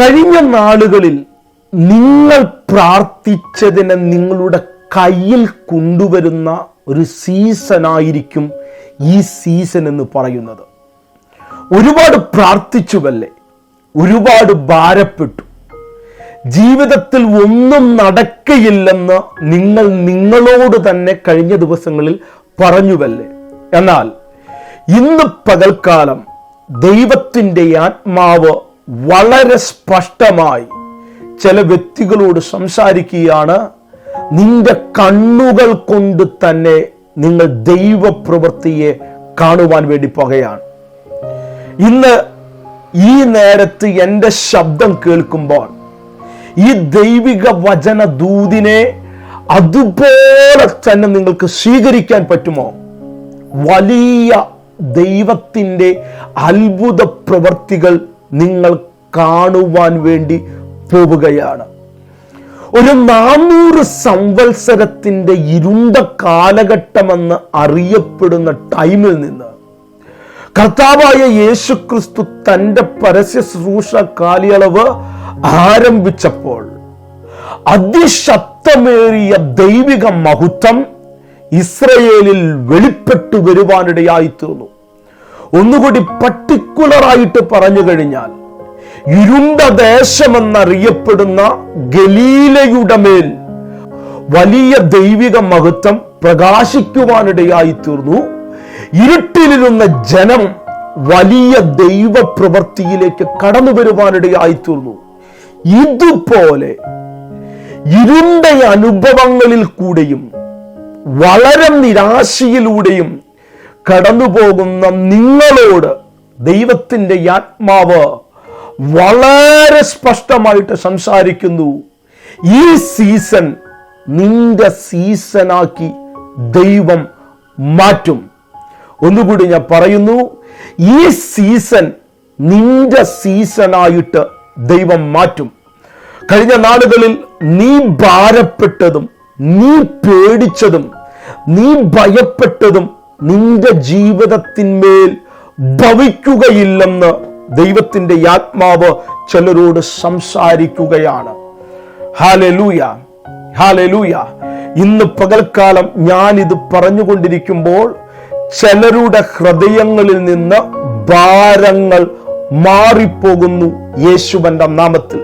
കഴിഞ്ഞ നാളുകളിൽ നിങ്ങൾ പ്രാർത്ഥിച്ചതിനെ നിങ്ങളുടെ കയ്യിൽ കൊണ്ടുവരുന്ന ഒരു സീസണായിരിക്കും ഈ സീസൺ എന്ന് പറയുന്നത്. ഒരുപാട് പ്രാർത്ഥിച്ചുവല്ലേ? ഒരുപാട് ഭാരപ്പെട്ടു. ജീവിതത്തിൽ ഒന്നും നടക്കയില്ലെന്ന് നിങ്ങൾ നിങ്ങളോട് തന്നെ കഴിഞ്ഞ ദിവസങ്ങളിൽ പറഞ്ഞുവല്ലേ? എന്നാൽ ഇന്ന് പകൽക്കാലം ദൈവത്തിന്റെ ആത്മാവ് വളരെ സ്പഷ്ടമായി ചില വ്യക്തികളോട് സംസാരിക്കുകയാണ് നിന്റെ കണ്ണുകൾ കൊണ്ട് തന്നെ നിങ്ങൾ ദൈവപ്രവൃത്തിയെ കാണുവാൻ വേണ്ടി പോകുകയാണ്. ഇന്ന് ഈ നേരത്ത് എന്റെ ശബ്ദം കേൾക്കുമ്പോൾ ഈ ദൈവിക വചന ദൂതിനെ അതുപോലെ തന്നെ നിങ്ങൾക്ക് സ്വീകരിക്കാൻ പറ്റുമോ? വലിയ ദൈവത്തിന്റെ അത്ഭുത പ്രവൃത്തികൾ നിങ്ങൾ കാണുവാൻ വേണ്ടി പോവുകയാണ്. ഒരു നാനൂറ് സംവത്സരത്തിന്റെ ഇരുണ്ട കാലഘട്ടമെന്ന് അറിയപ്പെടുന്ന ടൈമിൽ നിന്ന് കർത്താവായ യേശുക്രിസ്തു തന്റെ പരസ്യ ശുശ്രൂഷ കാലയളവ് ആരംഭിച്ചപ്പോൾ അതിശക്തമേറിയ ദൈവിക മഹത്വം ഇസ്രയേലിൽ വെളിപ്പെട്ടു വരുവാനിടയായി തീർന്നു ഒന്നുകൂടി പർട്ടിക്കുലറായിട്ട് പറഞ്ഞു കഴിഞ്ഞാൽ ഇരുണ്ട ദേശമെന്നറിയപ്പെടുന്ന ഗലീലയുടെ മേൽ വലിയ ദൈവിക മഹത്വം പ്രകാശിക്കുവാനിടയായി തീർന്നു ഇരുട്ടിലിരുന്ന ജനം വലിയ ദൈവ പ്രവൃത്തിയിലേക്ക് കടന്നു വരുവാനിടയായി തീർന്നു ഇതുപോലെ ഇരുണ്ട അനുഭവങ്ങളിൽ കൂടെയും വളരെ നിരാശയിലൂടെയും കടന്നു പോകുന്ന നിങ്ങളോട് ദൈവത്തിന്റെ ആത്മാവ് വളരെ സ്പഷ്ടമായിട്ട് സംസാരിക്കുന്നു. ഈ സീസൺ നിന്റെ സീസണാക്കി ദൈവം മാറ്റും. ഒന്നുകൂടി ഞാൻ പറയുന്നു ഈ സീസൺ നിന്റെ സീസണായിട്ട് ദൈവം മാറ്റും. കഴിഞ്ഞ നാളുകളിൽ നീ ഭാരപ്പെട്ടതും നീ പേടിച്ചതും നീ ഭയപ്പെട്ടതും നിന്റെ ജീവിതത്തിന്മേൽ ഭവിക്കുകയില്ലെന്ന് ദൈവത്തിന്റെ ആത്മാവ് ചിലരോട് സംസാരിക്കുകയാണ്. ഹാലലൂയ ഹാലലൂയ ഇന്ന് പകൽക്കാലം ഞാൻ ഇത് പറഞ്ഞുകൊണ്ടിരിക്കുമ്പോൾ ചിലരുടെ ഹൃദയങ്ങളിൽ നിന്ന് ഭാരങ്ങൾ മാറിപ്പോകുന്നു യേശുവന്റെ നാമത്തിൽ.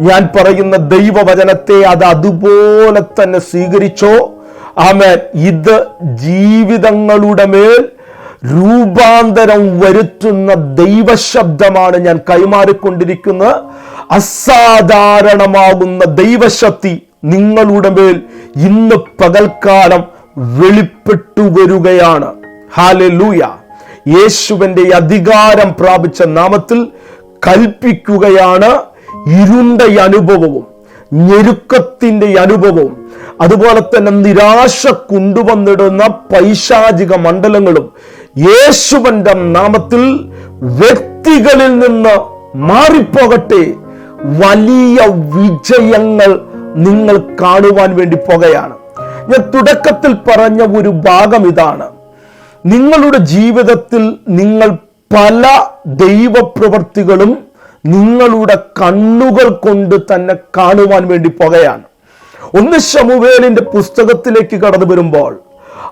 ഞാൻ പറയുന്ന ദൈവവചനത്തെ അത് അതുപോലെ തന്നെ സ്വീകരിച്ചോ. ആമേൻ. ഇത് ജീവിതങ്ങളുടെ മേൽ രൂപാന്തരം വരുത്തുന്ന ദൈവശബ്ദമാണ് ഞാൻ കൈമാറിക്കൊണ്ടിരിക്കുന്നത്. അസാധാരണമാകുന്ന ദൈവശക്തി നിങ്ങളുടെ മേൽ ഇന്ന് പകൽക്കാലം വെളിപ്പെട്ടു വരികയാണ്. ഹാലലൂയ യേശുവിന്റെ അധികാരം പ്രാപിച്ച നാമത്തിൽ കൽപ്പിക്കുകയാണ് ഇരുണ്ട അനുഭവവും ഞെരുക്കത്തിന്റെ അനുഭവവും അതുപോലെ തന്നെ നിരാശ കൊണ്ടുവന്നിടുന്ന പൈശാചിക മണ്ഡലങ്ങളും യേശുവന്റെ നാമത്തിൽ വ്യക്തികളിൽ നിന്ന് മാറിപ്പോകട്ടെ. വലിയ വിജയങ്ങൾ നിങ്ങൾ കാണുവാൻ വേണ്ടി പോകുകയാണ്. ഞാൻ തുടക്കത്തിൽ പറഞ്ഞ ഒരു ഭാഗം ഇതാണ്. നിങ്ങളുടെ ജീവിതത്തിൽ നിങ്ങൾ പല ദൈവപ്രവർത്തികളും നിങ്ങളുടെ കണ്ണുകൾ കൊണ്ട് തന്നെ കാണുവാൻ വേണ്ടി പോകുകയാണ്. ഒന്ന് ശമുവേലിന്റെ പുസ്തകത്തിലേക്ക് കടന്നു വരുമ്പോൾ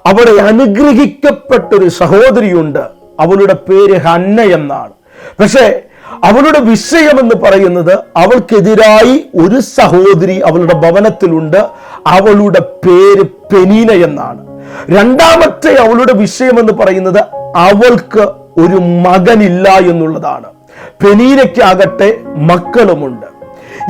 അവിടെ അനുഗ്രഹിക്കപ്പെട്ടൊരു സഹോദരിയുണ്ട്. അവളുടെ പേര് ഹന്ന എന്നാണ്. പക്ഷേ അവളുടെ വിഷയം എന്ന് പറയുന്നത് അവൾക്കെതിരായി ഒരു സഹോദരി അവളുടെ ഭവനത്തിലുണ്ട്. അവളുടെ പേര് പെനീന എന്നാണ്. രണ്ടാമത്തെ അവളുടെ വിഷയം എന്ന് പറയുന്നത് അവൾക്ക് ഒരു മകനില്ല എന്നുള്ളതാണ്. പെനീനയ്ക്കാകട്ടെ മക്കളുമുണ്ട്.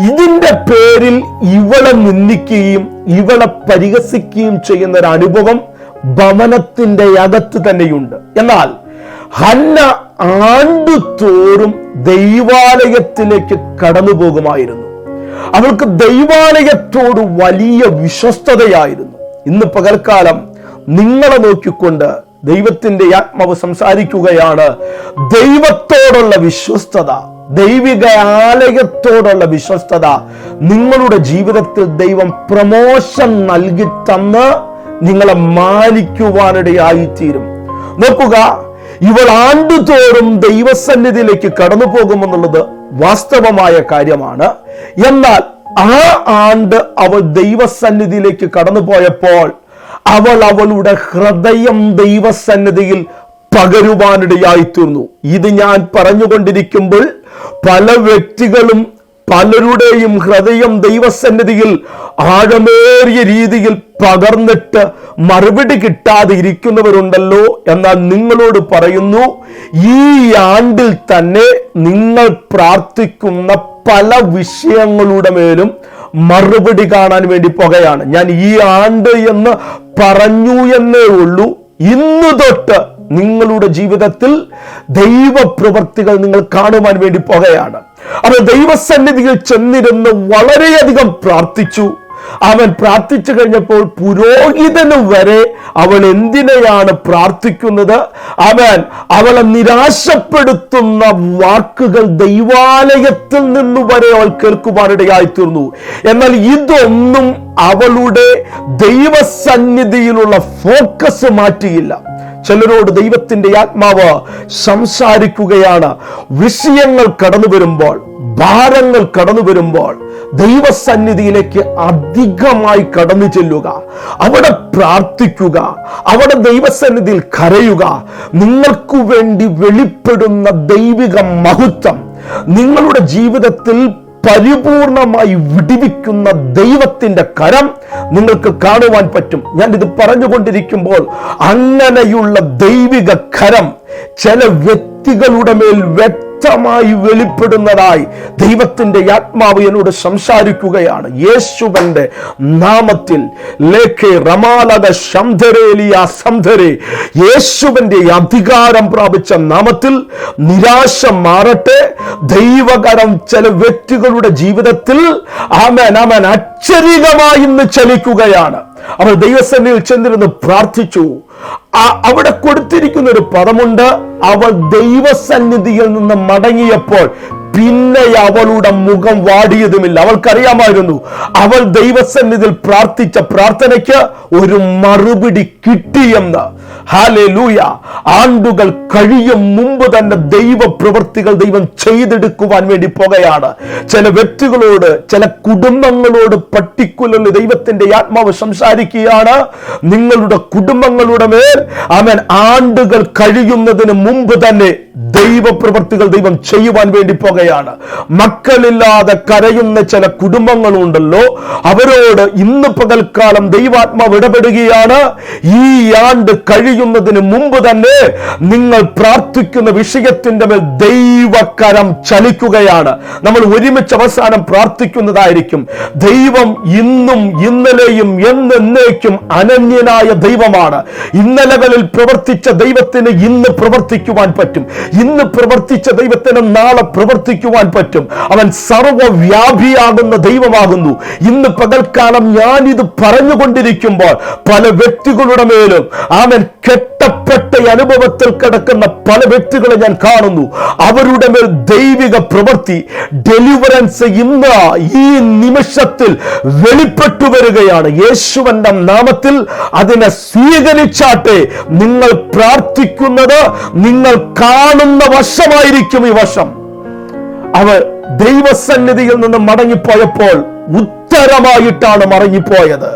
ഇതിന്റെ പേരിൽ ഇവളെ നിന്ദിക്കുകയും ഇവളെ പരിഹസിക്കുകയും ചെയ്യുന്ന ഒരു അനുഭവം ഭവനത്തിന്റെ അകത്ത് തന്നെയുണ്ട്. എന്നാൽ ഹന്ന ആണ്ടുതോറും ദൈവാലയത്തിലേക്ക് കടന്നു പോകുമായിരുന്നു അവൾക്ക് ദൈവാലയത്തോട് വലിയ വിശ്വസ്തതയായിരുന്നു. ഇന്ന് പകൽക്കാലം നിങ്ങളെ നോക്കിക്കൊണ്ട് ദൈവത്തിന്റെ ആത്മാവ് സംസാരിക്കുകയാണ്. ദൈവത്തോടുള്ള വിശ്വസ്തത ദൈവിക ആലയത്തോടുള്ള വിശ്വസ്തത നിങ്ങളുടെ ജീവിതത്തിൽ ദൈവം പ്രമോഷൻ നൽകി തന്ന് നിങ്ങളെ മാനിക്കുവാനിടയായിത്തീരും. നോക്കുക ഇവൾ ആണ്ടുതോറും ദൈവസന്നിധിയിലേക്ക് കടന്നു പോകുമെന്നുള്ളത് വാസ്തവമായ കാര്യമാണ്. എന്നാൽ ആ ആണ്ട് അവൾ ദൈവസന്നിധിയിലേക്ക് കടന്നു പോയപ്പോൾ അവൾ അവളുടെ ഹൃദയം ദൈവസന്നിധിയിൽ പകരുവാനിടയായി തീർന്നു ഇത് ഞാൻ പറഞ്ഞുകൊണ്ടിരിക്കുമ്പോൾ പല വ്യക്തികളും പലരുടെയും ഹൃദയം ദൈവസന്നിധിയിൽ ആഴമേറിയ രീതിയിൽ പകർന്നിട്ട് മറുപടി കിട്ടാതെ ഇരിക്കുന്നവരുണ്ടല്ലോ എന്നാൽ നിങ്ങളോട് പറയുന്നു ഈ ആണ്ടിൽ തന്നെ നിങ്ങൾ പ്രാർത്ഥിക്കുന്ന പല വിഷയങ്ങളുടെ മേലും മറുപടി കാണാൻ വേണ്ടി പോകയാണ്. ഞാൻ ഈ ആണ്ട് എന്ന് പറഞ്ഞു എന്നേ ഉള്ളൂ. ഇന്നു തൊട്ട് നിങ്ങളുടെ ജീവിതത്തിൽ ദൈവപ്രവർത്തികൾ നിങ്ങൾ കാണുവാൻ വേണ്ടി പോകുകയാണ് അവൻ ദൈവസന്നിധിയിൽ ചെന്നിരുന്ന് വളരെയധികം പ്രാർത്ഥിച്ചു. അവൻ പ്രാർത്ഥിച്ചു കഴിഞ്ഞപ്പോൾ പുരോഹിതന് വരെ അവൻ എന്തിനെയാണ് പ്രാർത്ഥിക്കുന്നത്? അവൻ അവളെ നിരാശപ്പെടുത്തുന്ന വാക്കുകൾ ദൈവാലയത്തിൽ നിന്ന് വരെ അവൾ കേൾക്കുവാനിടയായി തീർന്നു എന്നാൽ ഇതൊന്നും അവളുടെ ദൈവസന്നിധിയിലുള്ള ഫോക്കസ് മാറ്റിയില്ല. ചിലരോട് ദൈവത്തിന്റെ ആത്മാവ് സംസാരിക്കുകയാണ്. വിഷയങ്ങൾ കടന്നു വരുമ്പോൾ ഭാരങ്ങൾ കടന്നു വരുമ്പോൾ ദൈവസന്നിധിയിലേക്ക് അധികമായി കടന്നു ചെല്ലുക. അവിടെ പ്രാർത്ഥിക്കുക. അവിടെ ദൈവസന്നിധിയിൽ കരയുക. നിങ്ങൾക്കു വേണ്ടി വെളിപ്പെടുന്ന ദൈവിക മഹത്വം. നിങ്ങളുടെ ജീവിതത്തിൽ പരിപൂർണമായി വിടിവിക്കുന്ന ദൈവത്തിന്റെ കരം നിങ്ങൾക്ക് കാണുവാൻ പറ്റും. ഞാൻ ഇത് പറഞ്ഞുകൊണ്ടിരിക്കുമ്പോൾ അങ്ങനെയുള്ള ദൈവിക കരം ചില വ്യക്തികളുടെ മേൽ വ്യക്തമായി വെളിപ്പെടുന്നതായി ദൈവത്തിന്റെ ആത്മാവ് എന്നോട് സംസാരിക്കുകയാണ്. യേശുവന്റെ നാമത്തിൽ ലേഖെ സംധരേ യേശുവന്റെ അധികാരം പ്രാപിച്ച നാമത്തിൽ നിരാശ മാറട്ടെ. ദൈവകരം ചില വ്യക്തികളുടെ ജീവിതത്തിൽ ആമൻ ആമൻ അച്ചരികമായി ഇന്ന് ചലിക്കുകയാണ്. അവർ ദൈവസന്നിധിയിൽ ചെന്നിരുന്ന് പ്രാർത്ഥിച്ചു. അവിടെ കൊടുത്തിരിക്കുന്ന ഒരു പദമുണ്ട് അവൾ ദൈവസന്നിധിയിൽ നിന്ന് മടങ്ങിയപ്പോൾ പിന്നെ അവളുടെ മുഖം വാടിയതുമില്ല. അവൾക്കറിയാമായിരുന്നു അവൾ ദൈവസന്നിധിയിൽ പ്രാർത്ഥിച്ച പ്രാർത്ഥനയ്ക്ക് ഒരു മറുപടി കിട്ടിയെന്ന് ഹാലേ ലൂയ ആണ്ടുകൾ കഴിയും മുമ്പ് തന്നെ ദൈവ പ്രവൃത്തികൾ ദൈവം ചെയ്തെടുക്കുവാൻ വേണ്ടി പോകുകയാണ്. ചില വ്യക്തികളോട് ചില കുടുംബങ്ങളോട് പർട്ടിക്കുലർലി ദൈവത്തിന്റെ ആത്മാവ് സംസാരിക്കുകയാണ്. നിങ്ങളുടെ കുടുംബങ്ങളുടെ മേൽ അവൻ ആണ്ടുകൾ കഴിയുന്നതിന് മുമ്പ് തന്നെ ദൈവ പ്രവൃത്തികൾ ദൈവം ചെയ്യുവാൻ വേണ്ടി പോകുകയാണ്. മക്കളില്ലാതെ കരയുന്ന ചില കുടുംബങ്ങളുണ്ടല്ലോ അവരോട് ഇന്ന് പകൽക്കാലം ദൈവാത്മാവ് ഇടപെടുകയാണ്. ഈ ആണ്ട് കഴിയുന്നതിന് മുമ്പ് തന്നെ നിങ്ങൾ പ്രാർത്ഥിക്കുന്ന വിഷയത്തിന്റെ മേൽ ദൈവകരം ചലിക്കുകയാണ്. നമ്മൾ ഒരുമിച്ച് അവസാനം പ്രാർത്ഥിക്കുന്നതായിരിക്കും. ദൈവം ഇന്നും ഇന്നലെയും എന്നേക്കും അനന്യനായ ദൈവമാണ്. ഇന്നലകളിൽ പ്രവർത്തിച്ച ദൈവത്തിന് ഇന്ന് പ്രവർത്തിക്കുവാൻ പറ്റും. ഇന്ന് പ്രവർത്തിച്ച ദൈവത്തിന് നാളെ പ്രവർത്തിക്കുവാൻ പറ്റും. അവൻ സർവവ്യാപിയാകുന്ന ദൈവമാകുന്നു. ഇന്ന് പകൽക്കാലം ഞാൻ ഇത് പറഞ്ഞുകൊണ്ടിരിക്കുമ്പോൾ പല വ്യക്തികളുടെ മേലും അവൻ കെട്ടപ്പെട്ട അനുഭവത്തിൽ കിടക്കുന്ന പല വ്യക്തികളെ ഞാൻ കാണുന്നു. അവരുടെ മേൽ ദൈവിക പ്രവൃത്തി ഡെലിവറൻസ് ഇന്ന് ഈ നിമിഷത്തിൽ വെളിപ്പെട്ടു വരികയാണ്. യേശുവന്റെ നാമത്തിൽ അതിനെ സ്വീകരിച്ചാട്ടെ നിങ്ങൾ പ്രാർത്ഥിക്കുന്നത് നിങ്ങൾ കാണുന്ന വശമായിരിക്കും ഈ വശം. അവൾ ദൈവസന്നിധിയിൽ നിന്ന് മടങ്ങിപ്പോയപ്പോൾ ഉത്തരമായിട്ടാണ് മടങ്ങിപ്പോയത്.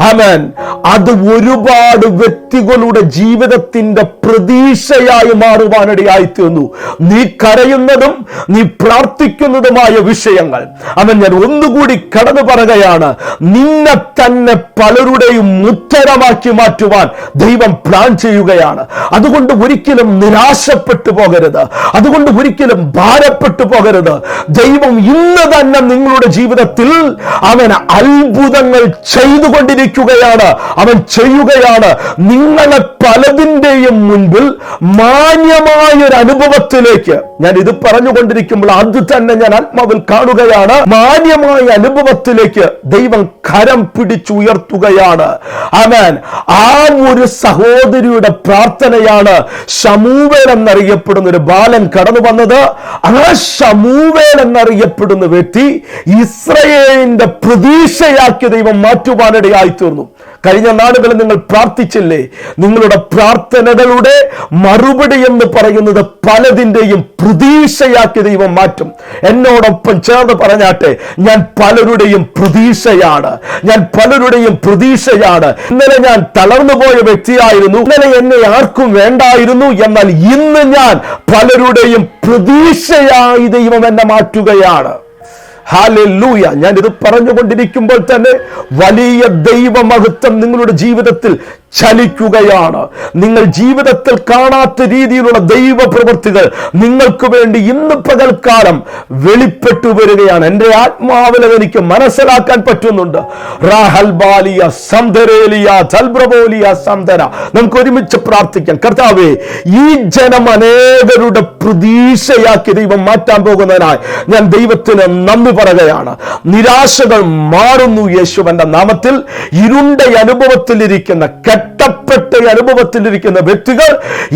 ആമേൻ. അത് ഒരുപാട് വ്യക്തികളുടെ ജീവിതത്തിന്റെ പ്രതീക്ഷയായി മാറുവാനിടയായി തീർന്നു നീ കരയുന്നതും നീ പ്രാർത്ഥിക്കുന്നതുമായ വിഷയങ്ങൾ. അവൻ ഞാൻ ഒന്നുകൂടി കടന്നു പറയുകയാണ്. നിന്നെ തന്നെ പലരുടെയും ഉത്തരമാക്കി മാറ്റുവാൻ ദൈവം പ്ലാൻ ചെയ്യുകയാണ്. അതുകൊണ്ട് ഒരിക്കലും നിരാശപ്പെട്ടു പോകരുത്. അതുകൊണ്ട് ഒരിക്കലും ഭാരപ്പെട്ടു പോകരുത്. ദൈവം ഇന്ന് തന്നെ നിങ്ങളുടെ ജീവിതത്തിൽ അവൻ അത്ഭുതങ്ങൾ ചെയ്തുകൊണ്ടിരിക്കുകയാണ് അവൻ ചെയ്യുകയാണ്. നിങ്ങളെ പലതിന്റെയും മുൻപിൽ മാന്യമായൊരു അനുഭവത്തിലേക്ക് ഞാൻ ഇത് പറഞ്ഞുകൊണ്ടിരിക്കുമ്പോൾ അത് തന്നെ ഞാൻ ആത്മാവിൽ കാണുകയാണ്. മാന്യമായ അനുഭവത്തിലേക്ക് ദൈവം കരം പിടിച്ചുയർത്തുകയാണ്. അവൻ ആ ഒരു സഹോദരിയുടെ പ്രാർത്ഥനയാണ് ഷമൂവേൽ എന്നറിയപ്പെടുന്ന ഒരു ബാലൻ കടന്നു വന്നത്. ആ ഷമൂവേൽ എന്നറിയപ്പെടുന്ന വ്യക്തി ഇസ്രയേലിന്റെ പ്രതീക്ഷയാക്കി ദൈവം മാറ്റുവാനിടയായി തീർന്നു. കഴിഞ്ഞ നാടുകളിൽ നിങ്ങൾ പ്രാർത്ഥിച്ചില്ലേ? നിങ്ങളുടെ പ്രാർത്ഥനകളുടെ മറുപടി എന്ന് പറയുന്നത് പലതിന്റെയും പ്രതീക്ഷയാക്കി ദൈവം മാറ്റും. എന്നോടൊപ്പം ചേർന്ന് പറഞ്ഞാട്ടെ ഞാൻ പലരുടെയും പ്രതീക്ഷയാണ്. ഞാൻ പലരുടെയും പ്രതീക്ഷയാണ്. ഇന്നലെ ഞാൻ തളർന്നു പോയ വ്യക്തിയായിരുന്നു. ഇന്നലെ എന്നെ ആർക്കും വേണ്ടായിരുന്നു. എന്നാൽ ഇന്ന് ഞാൻ പലരുടെയും പ്രതീക്ഷയായി ദൈവം എന്നെ മാറ്റുകയാണ്. ഹാലൂയ ഞാൻ ഇത് പറഞ്ഞുകൊണ്ടിരിക്കുമ്പോൾ തന്നെ വലിയ ദൈവമഹത്വം നിങ്ങളുടെ ജീവിതത്തിൽ ചലിക്കുകയാണ്. നിങ്ങൾ ജീവിതത്തിൽ കാണാത്ത രീതിയിലുള്ള ദൈവ പ്രവൃത്തികൾ നിങ്ങൾക്ക് വേണ്ടി ഇന്ന് പകൽക്കാലം വെളിപ്പെട്ടു വരികയാണ്. എന്റെ ആത്മാവിൽ എനിക്ക് മനസ്സിലാക്കാൻ പറ്റുന്നുണ്ട്. നമുക്ക് ഒരുമിച്ച് പ്രാർത്ഥിക്കാം. കർത്താവേ ഈ ജനം അനേകരുടെ പ്രതീക്ഷയാക്കി ദൈവം മാറ്റാൻ പോകുന്നതിനായി ഞാൻ ദൈവത്തിന് നന്ദി പറയുകയാണ്. നിരാശകൾ മാറുന്നു യേശുവന്റെ നാമത്തിൽ. ഇരുണ്ട അനുഭവത്തിലിരിക്കുന്ന കെട്ടപ്പെട്ട അനുഭവത്തിലിരിക്കുന്ന വ്യക്തികൾ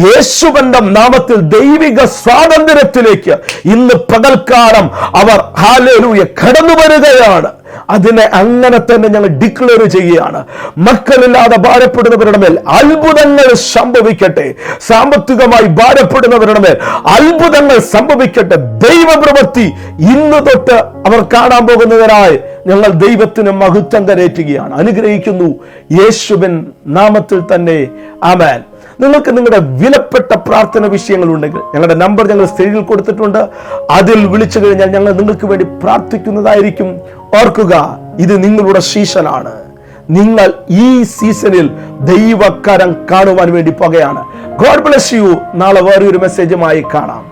യേശുവന്റെ നാമത്തിൽ ദൈവിക സ്വാതന്ത്ര്യത്തിലേക്ക് ഇന്ന് പകൽക്കാലം അവർ ഹാലേലൂയ കടന്നു വരികയാണ് അതിനെ അങ്ങനെ തന്നെ ഞങ്ങൾ ഡിക്ലെയർ ചെയ്യുകയാണ്. മക്കളില്ലാതെ ഭാരപ്പെടുന്നവരുടെ മേൽ അത്ഭുതങ്ങൾ സംഭവിക്കട്ടെ. സാമ്പത്തികമായി ഭാരപ്പെടുന്നവരുടെ മേൽ അത്ഭുതങ്ങൾ സംഭവിക്കട്ടെ. ദൈവപ്രവൃത്തി ഇന്ന് തൊട്ട് അവർ കാണാൻ പോകുന്നതിനായി ഞങ്ങൾ ദൈവത്തിന് മഹത്വം കരേറ്റുകയാണ്. അനുഗ്രഹിക്കുന്നു. യേശുവിൻ നാമത്തിൽ തന്നെ. ആമേൻ. നിങ്ങൾക്ക് നിങ്ങളുടെ വിലപ്പെട്ട പ്രാർത്ഥന വിഷയങ്ങൾ ഉണ്ടെങ്കിൽ ഞങ്ങളുടെ നമ്പർ ഞങ്ങൾ സ്ക്രീനിൽ കൊടുത്തിട്ടുണ്ട്. അതിൽ വിളിച്ചു കഴിഞ്ഞാൽ ഞങ്ങൾ നിങ്ങൾക്ക് വേണ്ടി പ്രാർത്ഥിക്കുന്നതായിരിക്കും. ഓർക്കുക ഇത് നിങ്ങളുടെ സീസണാണ്. നിങ്ങൾ ഈ സീസണിൽ ദൈവക്കരം കാണുവാൻ വേണ്ടി പോകുകയാണ്. ഗോഡ് ബ്ലസ് യു നാളെ വേറെ ഒരു മെസ്സേജുമായി കാണാം.